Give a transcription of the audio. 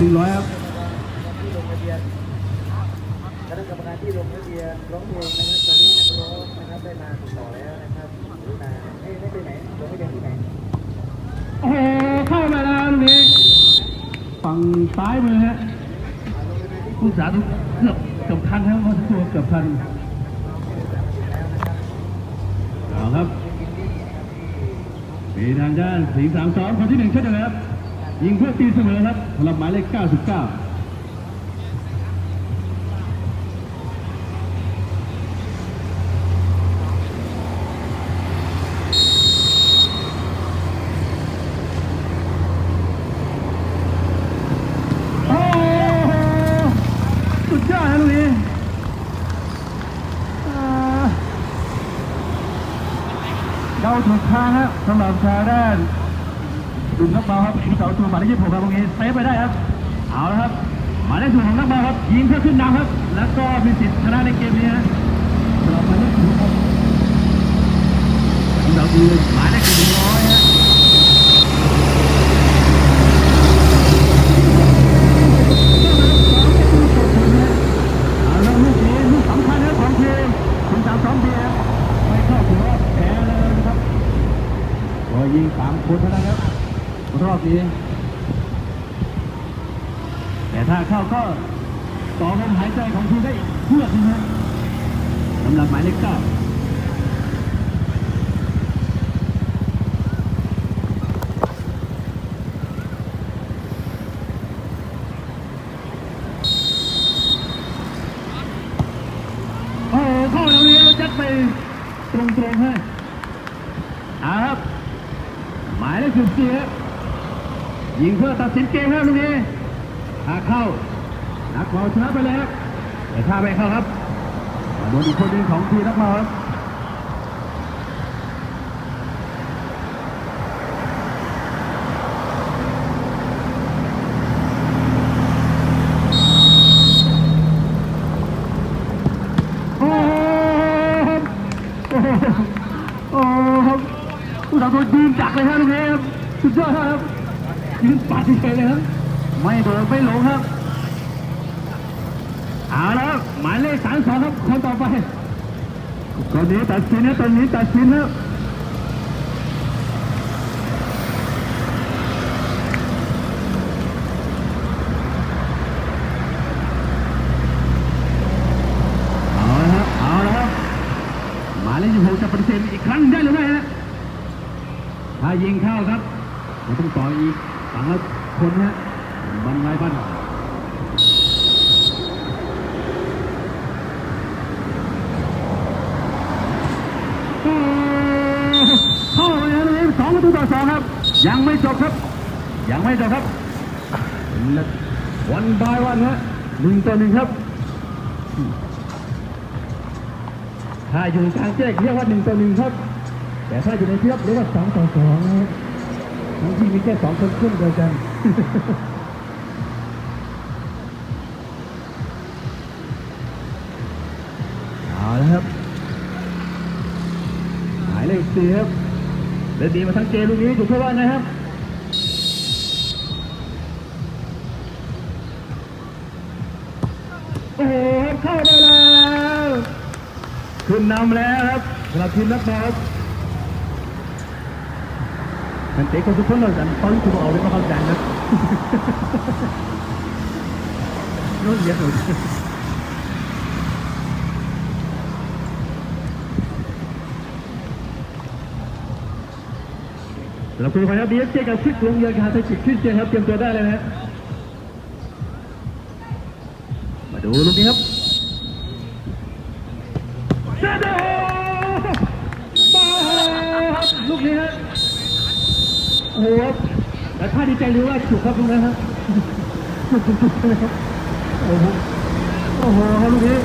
หนึ่ร้อยครับที่ลงะเบีนกรรมการที่ลงทะเบียนร้องเพลงนะครับตอนนี้นักร้องนะครับได้มาติดต่อแล้วนะครับไม่ไปไหนลงทไเบียนที่ไหนโอ้โเข้ามาแล้วนี่ฝั่งซ้ายมือฮะผู้สารเกือบเกือบพันครับตัวเกือบพันเอาครับมีทางด้านสีสามสองคนที่หนึ่งเช่นเดียวกันครับ ยิงเพื่อตีเสมอครับสำหรับหมายเลข 99สุดยอดนะลูกนี้อ่าเดาถูกทางครับสำหรับชาวด้าน ดุนนักบอลครับผู้สาวตัวหมายเลขยี่สิบหกครับตรงนี้เซฟไปได้ครับเอาละครับหมายเลขสิบของนักบอลครับยิงเพื่อขึ้นนำครับ แล้วก็มีสิทธิ์ชนะในเกมนี้ฮะสำหรับหมายเลขสิบหกครับผู้สาวตัวหมายเลขหนึ่งร้อยฮะยิงสามคนเท่านั้นครับ รอบนี้ แต่ถ้าเข้าก็ต่อลมหายใจของทีมได้อีกเพื่อนะฮะสำหรับหมายเลขเก้าโอ้เข้าตรงนี้แล้วจัดไปตรงๆให้อาครับ หมายเลขสิบสี่ครับ ยิงเพื่อตัดสินเกมครับลูกนี้ถ้าเข้านักบอลชนะไปเลยครับแต่ถ้าไม่เข้าครับโดนอีกคนหนึ่งของทีนักบอลครับโอ้โหโอ้โหโอ้โหครับผู้สาวตัวยืนจักเลยครับลูกนี้ครับสุดยอดครับ ยืนปัดเฉยๆเลยครับ ไม่โดนไม่หลงครับเอาแล้วหมายเลขสามสองครับคนต่อไปคนนี้ตัดสินนะตอนนี้ตัดสินนะเอาละครับเอาละครับหมาเลขสิบหกจะปฏิเสธอีกครั้งได้หรือไม่ฮะถ้ายิงเข้าครับเราต้องต่ออีก ฝั่งละคนนะบันไลบันเข้าไปแล้วเลยสองประตูต่อสองครับ ยังไม่จบครับ ยังไม่จบครับวันบายวันฮะหนึ่งต่อหนึ่งครับ ถ้าอยู่กลางแจ้งเรียกว่าหนึ่งต่อหนึ่งครับ แต่ถ้าอยู่ในเทียบเรียกว่าสองต่อสอง ทั้งที่มีแค่สองคนขึ้นเดียวกันเอาละครับหายเลขสี่ครับเล่นดีมาทั้งเกมลูกนี้ถูกเพื่อว่าไงครับโอ้โหเข้าไปแล้ว ขึ้นนำแล้วครับสำหรับทีมนักบอล มันเตะคนทุกคนเลยแต่ตอนที่คุณเอาได้มาเข้าใจนะโน้ตเยอะเลยสำหรับคุณผู้ชมครับดีเอฟเจกับชิดลงเยือนการไทยจิตขึ้นเจนครับเตรียมตัวได้เลยนะฮะมาดูลูกนี้ครับเซโดบอลครับลูกนี้ฮะโอ้ โหแต่ถ้าดีใจหรือว่าฉุกครับลูกนี้ครับโอ้โหโอ้โหครับลูกนี้